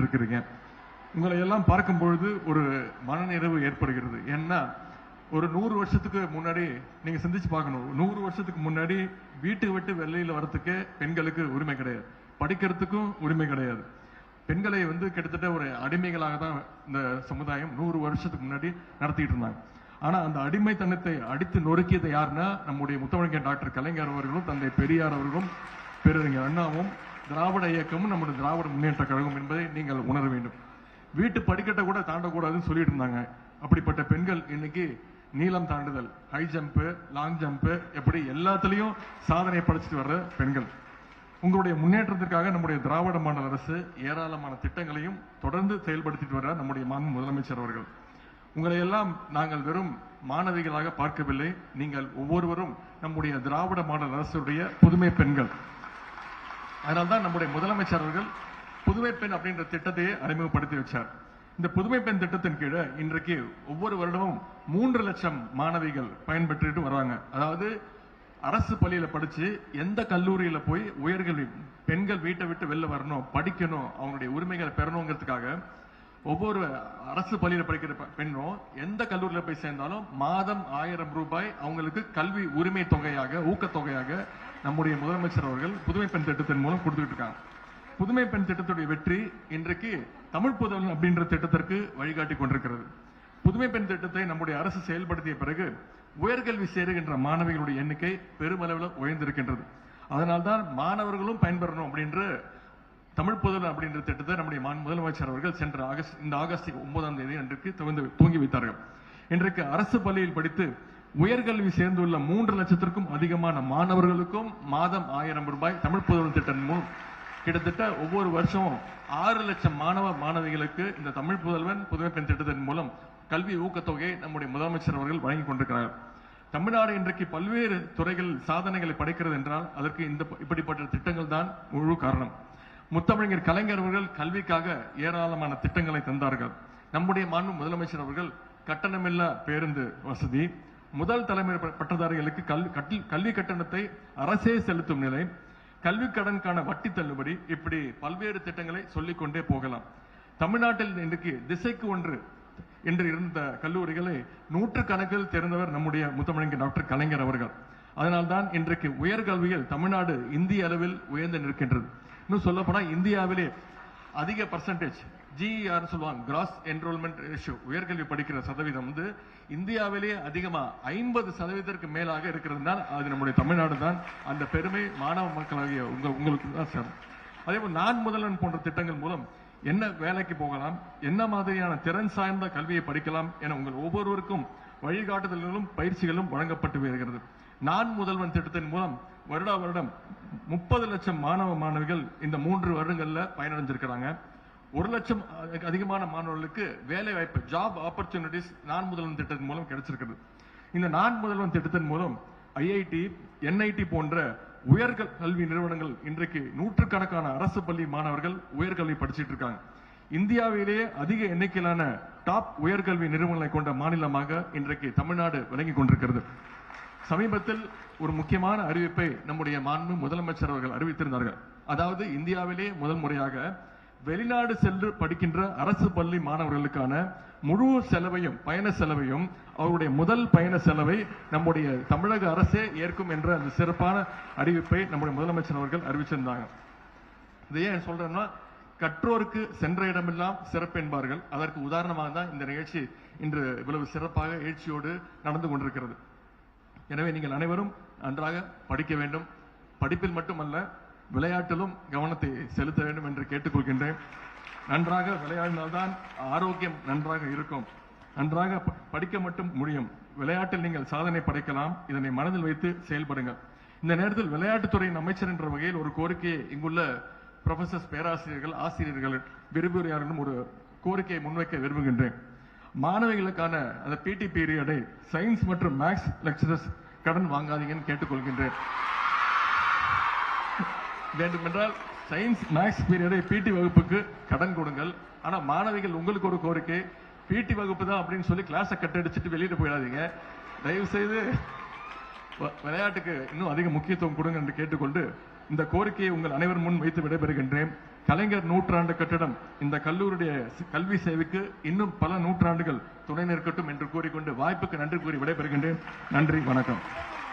இருக்கிறீங்க உங்களை எல்லாம் பார்க்கும் பொழுது ஒரு மனநிறைவு ஏற்படுகிறது. ஏன்னா ஒரு நூறு வருஷத்துக்கு முன்னாடி நீங்க சிந்திச்சு பார்க்கணும். நூறு வருஷத்துக்கு முன்னாடி வீட்டை விட்டு வெளியில் வரத்துக்கே பெண்களுக்கு உரிமை கிடையாது. படிக்கிறதுக்கும் உரிமை கிடையாது. பெண்களை வந்து கிட்டத்தட்ட ஒரு அடிமைகளாக தான் இந்த சமுதாயம் நூறு வருஷத்துக்கு முன்னாடி நடத்திட்டு இருந்தாங்க. ஆனா அந்த அடிமைத்தனத்தை அடித்து நொறுக்கியது யாருன்னா நம்முடைய முத்தமிழ்கன் டாக்டர் கலைஞர் அவர்களும் தந்தை பெரியார் அவர்களும் பேரறிஞர் அண்ணாவும் திராவிட இயக்கமும் நம்முடைய திராவிட முன்னேற்ற கழகம் என்பதை நீங்கள் உணர வேண்டும். வீட்டு படிக்கட்டை கூட தாண்டக்கூடாதுன்னு சொல்லிட்டு இருந்தாங்க. அப்படிப்பட்ட பெண்கள் இன்னைக்கு நீளம் தாண்டுதல் ஹை ஜம்ப்பு லாங் ஜம்ப்பு எப்படி எல்லாத்துலேயும் சாதனை படைச்சிட்டு வர்ற பெண்கள். உங்களுடைய முன்னேற்றத்திற்காக நம்முடைய திராவிட மாநில அரசு ஏராளமான திட்டங்களையும் தொடர்ந்து செயல்படுத்திட்டு வர்ற நம்முடைய மாண்பு முதலமைச்சர் அவர்கள். உங்களை எல்லாம் நாங்கள் வெறும் மாணவிகளாக பார்க்கவில்லை. நீங்கள் ஒவ்வொருவரும் நம்முடைய திராவிட மாடல் அரசுடைய புதுமை பெண்கள். அதனால்தான் நம்முடைய முதலமைச்சர் அவர்கள் புதுமை பெண் அப்படின்ற திட்டத்தையே அறிமுகப்படுத்தி வச்சார். இந்த புதுமை பெண் திட்டத்தின் கீழே இன்றைக்கு ஒவ்வொரு வருடமும் மூன்று லட்சம் மாணவிகள் பயன்பெற்றுட்டு வராங்க அதாவது அரசு பள்ளியில படிச்சு எந்த கல்லூரியில போய் உயர்கல்வி பெண்கள் வீட்டை விட்டு வெளில வரணும் படிக்கணும் அவங்களுடைய உரிமைகளை பெறணுங்கிறதுக்காக ஒவ்வொரு அரசு பள்ளியில படிக்கிற பெண்ணும் எந்த கல்லூரியில போய் சேர்ந்தாலும் மாதம் ஆயிரம் ரூபாய் அவங்களுக்கு கல்வி உரிமை தொகையாக ஊக்கத்தொகையாக நம்முடைய முதலமைச்சர் அவர்கள் புதுமை பெண் திட்டத்தின் மூலம் கொடுத்துட்டு இருக்காங்க. புதுமை பெண் திட்டத்துடைய வெற்றி இன்றைக்கு தமிழ் புதல்வன் அப்படின்ற திட்டத்திற்கு வழிகாட்டி கொண்டிருக்கிறது. புதுமை பெண் திட்டத்தை நம்முடைய அரசு செயல்படுத்திய பிறகு உயர்கல்வி சேருகின்ற மாணவிகளுடைய எண்ணிக்கை பெருமளவில் உயர்ந்திருக்கின்றது. அதனால்தான் மாணவர்களும் பயன்பெறணும் அப்படின்ற தமிழ் புதல் அப்படின்ற திட்டத்தை நம்முடைய முதலமைச்சர் அவர்கள் சென்ற ஆகஸ்ட் இந்த ஆகஸ்ட் ஒன்பதாம் தேதி அன்றைக்கு துவந்து துவங்கி வைத்தார்கள். இன்றைக்கு அரசு பள்ளியில் படித்து உயர்கல்வி சேர்ந்துள்ள மூன்று லட்சத்திற்கும் அதிகமான மாணவர்களுக்கும் மாதம் ஆயிரம் ரூபாய் தமிழ் புதல்வன் திட்டம் மூலம் கிட்டத்தட்ட ஒவ்வொரு வருஷமும் ஆறு லட்சம் மாணவ மாணவிகளுக்கு இந்த தமிழ் புதல்வன் புதுமை பெண் திட்டத்தின் மூலம் கல்வி ஊக்கத்தொகையை நம்முடைய முதலமைச்சர் அவர்கள் வழங்கிக் கொண்டிருக்கிறார்கள் தமிழ்நாடு இன்றைக்கு பல்வேறு துறைகளில் சாதனைகளை படைக்கிறது என்றால் அதற்கு இந்த இப்படிப்பட்ட திட்டங்கள் தான் முழு காரணம். முத்தமிழர் கலைஞர் அவர்கள் கல்விக்காக ஏராளமான திட்டங்களை தந்தார்கள். நம்முடைய மாண்பு முதலமைச்சர் அவர்கள் கட்டணமில்லா பேருந்து வசதி முதல் தலைமை பட்டதாரிகளுக்கு கல்வி கல்வி கட்டணத்தை அரசே செலுத்தும் நிலை கல்வி கடனுக்கான வட்டி தள்ளுபடி இப்படி பல்வேறு திட்டங்களை சொல்லிக்கொண்டே போகலாம். தமிழ்நாட்டில் இன்றைக்கு திசைக்கு ஒன்று என்று இருந்த கல்லூரிகளை நூற்று கணக்கில் திறந்தவர் நம்முடைய முத்தமிழங்க டாக்டர் கலைஞர் அவர்கள். அதனால்தான் இன்றைக்கு உயர்கல்வியில் தமிழ்நாடு இந்திய அளவில் உயர்ந்து நிற்கின்றது. இன்னும் சொல்லப்போனால் இந்தியாவிலே அதிக பர்சன்டேஜ் ஜிஆர் சொல்லுவாங்க கிராஸ் என்ரோல்மெண்ட் ரேஷியோ உயர்கல்வி படிக்கிற சதவீதம் வந்து இந்தியாவிலேயே அதிகமா ஐம்பது சதவீதத்திற்கு மேலாக இருக்கிறதுனா அது நம்முடைய தமிழ்நாடு தான். அந்த பெருமை மாணவ மக்களாகிய உங்க உங்களுக்கு தான் சார் அதே போல் நான் முதல்வன் போன்ற திட்டங்கள் மூலம் என்ன வேலைக்கு போகலாம் என்ன மாதிரியான திறன் சார்ந்த கல்வியை படிக்கலாம் என உங்கள் ஒவ்வொருவருக்கும் வழிகாட்டுதல்களும் பயிற்சிகளும் வழங்கப்பட்டு வருகிறது. நான் முதல்வன் திட்டத்தின் மூலம் வருடா வருடம் முப்பது லட்சம் மாணவ மாணவிகள் இந்த மூன்று வருடங்களில் பயனடைஞ்சிருக்கிறாங்க. ஒரு லட்சம் அதிகமான மாணவர்களுக்கு வேலை வாய்ப்பு ஜாப் ஆப்பர்ச்சுனிட்டிஸ் நான் முதல்வன் திட்டத்தின் மூலம் கிடைச்சிருக்கிறது. இந்த நான் முதல்வன் திட்டத்தின் மூலம் ஐஐடி என்ஐடி போன்ற உயர்கல் கல்வி நிறுவனங்கள் இன்றைக்கு நூற்றுக்கணக்கான அரசு பள்ளி மாணவர்கள் உயர்கல்வி படிச்சிட்டு இருக்காங்க. இந்தியாவிலேயே அதிக எண்ணிக்கையிலான டாப் உயர்கல்வி நிறுவனங்களை கொண்ட மாநிலமாக இன்றைக்கு தமிழ்நாடு விளங்கி கொண்டிருக்கிறது. சமீபத்தில் ஒரு முக்கியமான அறிவிப்பை நம்முடைய மாண்பு முதலமைச்சர் அவர்கள் அறிவித்திருந்தார்கள். அதாவது இந்தியாவிலே முதல் முறையாக வெளிநாடு சென்று படிக்கின்ற அரசு பள்ளி மாணவர்களுக்கான முழு செலவையும் பயண செலவையும் அவருடைய முதல் பயண செலவை நம்முடைய தமிழக அரசே ஏற்கும் என்ற அந்த சிறப்பான அறிவிப்பை நம்முடைய முதலமைச்சர் அவர்கள் அறிவிச்சிருந்தாங்க. இதை ஏன் சொல்றேன்னா கற்றோருக்கு சென்ற இடமெல்லாம் சிறப்பு என்பார்கள் அதற்கு உதாரணமாக தான் இந்த நிகழ்ச்சி இன்று இவ்வளவு சிறப்பாக எழுச்சியோடு நடந்து கொண்டிருக்கிறது. எனவே நீங்கள் அனைவரும் நன்றாக படிக்க வேண்டும். படிப்பில் மட்டுமல்ல விளையாட்டிலும் கவனத்தை செலுத்த வேண்டும் என்று கேட்டுக்கொள்கின்றேன். நன்றாக விளையாடினால்தான் ஆரோக்கியம் நன்றாக இருக்கும். நன்றாக ப- படிக்க மட்டும் முடியும். விளையாட்டில் நீங்கள் சாதனை படைக்கலாம். இதனை மனதில் வைத்து செயல்படுங்கள். இந்த நேரத்தில் விளையாட்டுத்துறையின் அமைச்சர் என்ற வகையில் ஒரு கோரிக்கையை இங்குள்ள ப்ரொஃபசர்ஸ் பேராசிரியர்கள் ஆசிரியர்கள் விரும்புகிறார்களும் ஒரு கோரிக்கையை முன்வைக்க விரும்புகின்றேன். மாணவிகளுக்கான அந்த பிடி பீரியடை சயின்ஸ் மற்றும் மேக்ஸ் லெக்சரர்ஸ் கடன் வாங்காதீங்கன்னு கேட்டுக்கொள்கின்றேன். வேண்டுமென்றால் சயின்ஸ் மேக்ஸ் பீரியடை பிடி வகுப்புக்கு கடன் கொடுங்கள். ஆனால் மாணவிகள் உங்களுக்கு ஒரு கோரிக்கை. பிடி வகுப்பு தான் அப்படின்னு சொல்லி கிளாஸை கட்டடிச்சிட்டு வெளியில போயிடாதீங்க. தயவு செய்து வ- விளையாட்டுக்கு இன்னும் அதிக முக்கியத்துவம் கொடுங்க என்று கேட்டுக்கொண்டு இந்த கோரிக்கையை உங்கள் அனைவர் முன் வைத்து விடைபெறுகின்றேன். கலைஞர் நூற்றாண்டு கட்டடம் இந்த கல்லூரிய கல்வி சேவைக்கு இன்னும் பல நூற்றாண்டுகள் துணை நிற்கட்டும் என்று கூறிக்கொண்டு வாய்ப்புக்கு நன்றி கூறி விடைபெறுகின்றேன். நன்றி வணக்கம்.